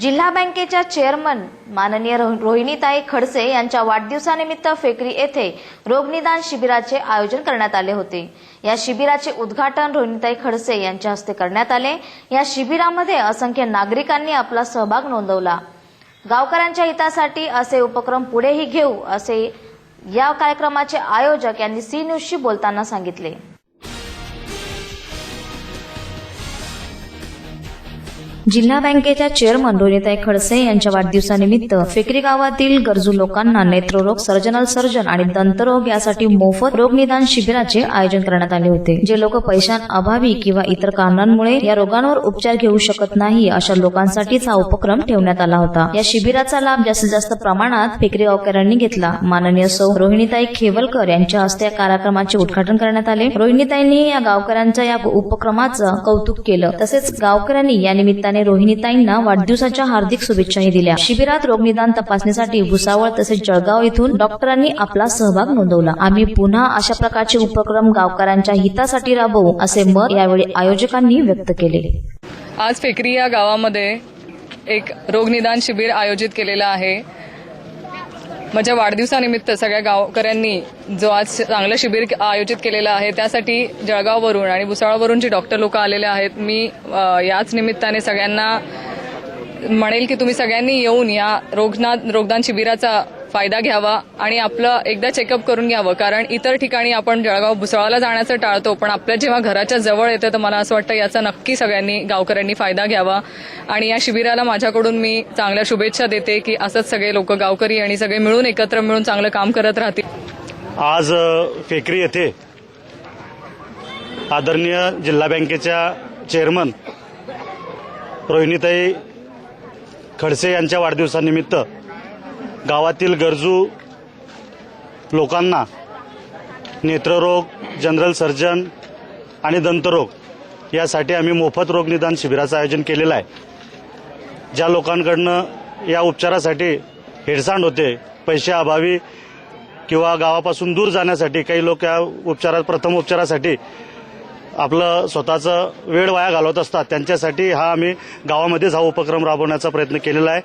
जिल्हा बँकेच्या चेअरमन माननीय रो- रोहिणीताई खडसे यांच्या वाढदिवसानिमित्त फेकरी येथे रोगनिदान शिबिराचे आयोजन करण्यात आले होते. या शिबिराचे उद्घाटन रोहिणीताई खडसे यांच्या हस्ते करण्यात आले. या शिबिरामध्ये असंख्य नागरिकांनी आपला सहभाग नोंदवला. गावकऱ्यांच्या हितासाठी असे उपक्रम पुढेही घेऊ असे या कार्यक्रमाचे आयोजक यांनी सी न्यूजशी बोलताना सांगितले. जिल्हा बँकेच्या चेअरमन रोहिताई खडसे यांच्या वाढदिवसानिमित्त फेकरी गावातील गरजू लोकांना नेत्ररोग सर्जनल सर्जन आणि दंतरोग यासाठी मोफत रोगनिदान शिबिराचे आयोजन करण्यात आले होते. जे लोक पैशांअभावी किंवा इतर कारणांमुळे या रोगांवर उपचार घेऊ शकत नाही अशा लोकांसाठीच हा उपक्रम ठेवण्यात आला होता. या शिबिराचा लाभ जास्तीत जास्त प्रमाणात फेकरी गावकऱ्यांनी घेतला. माननीय सौ रोहिणीताई खेवलकर यांच्या हस्ते या कार्यक्रमाचे उद्घाटन करण्यात आले. रोहिणीताईंनी या गावकऱ्यांच्या या उपक्रमाचं कौतुक केलं. तसेच गावकऱ्यांनी या निमित्ताने रोहिणीताईंना वाढदिवसाच्या हार्दिक शुभेच्छाही दिल्या. शिबिरात रोगनिदान तपासणीसाठी भुसावळ तसेच जळगाव येथून डॉक्टरांनी आपला सहभाग नोंदवला. आम्ही पुन्हा अशा प्रकारचे उपक्रम गावकऱ्यांच्या हितासाठी राबवू असे मत यावेळी आयोजकांनी व्यक्त केले. आज फेकरी या गावामध्ये एक रोगनिदान शिबिर आयोजित केलेलं आहे. माझ्या वाढदिवसानिमित्त सगळ्या गावकऱ्यांनी जो आज चांगलं शिबिर आयोजित केलेलं आहे त्यासाठी जळगाववरून आणि भुसाळावरून जी डॉक्टर लोक आलेले आहेत मी याच निमित्ताने सगळ्यांना म्हणेल की तुम्ही सगळ्यांनी येऊन या रोगना रोगदान शिबिराचा फायदा घ्यावा आणि आपलं एकदा चेकअप करून घ्यावं. कारण इतर ठिकाणी आपण जळगाव भुसळाला जाण्याचं टाळतो पण आपल्या जेव्हा घराच्या जवळ येतं तर मला असं वाटतं याचा नक्की सगळ्यांनी गावकऱ्यांनी फायदा घ्यावा. आणि या शिबिराला माझ्याकडून मी चांगल्या शुभेच्छा देते की असंच सगळे लोक गावकरी आणि सगळे मिळून एकत्र मिळून चांगलं काम करत राहतील. आज फेकरी येथे आदरणीय जिल्हा बँकेच्या चेअरमन रोहिणीताई खडसे यांच्या वाढदिवसानिमित्त गावातील गरजू लोकांना नेत्ररोग जनरल सर्जन आणि दंतरोग यासाठी आम्ही मोफत रोग निदान शिबिराचं आयोजन केलेलं आहे. ज्या लोकांकडनं या उपचारासाठी हेडसांड होते पैशाअभावी किंवा गावापासून दूर जाण्यासाठी काही लोक या उपचारात प्रथम उपचारासाठी आपलं स्वतःचं वेळ वाया घालवत असतात. त्यांच्यासाठी हा आम्ही गावामध्येच हा उपक्रम राबवण्याचा प्रयत्न केलेला आहे.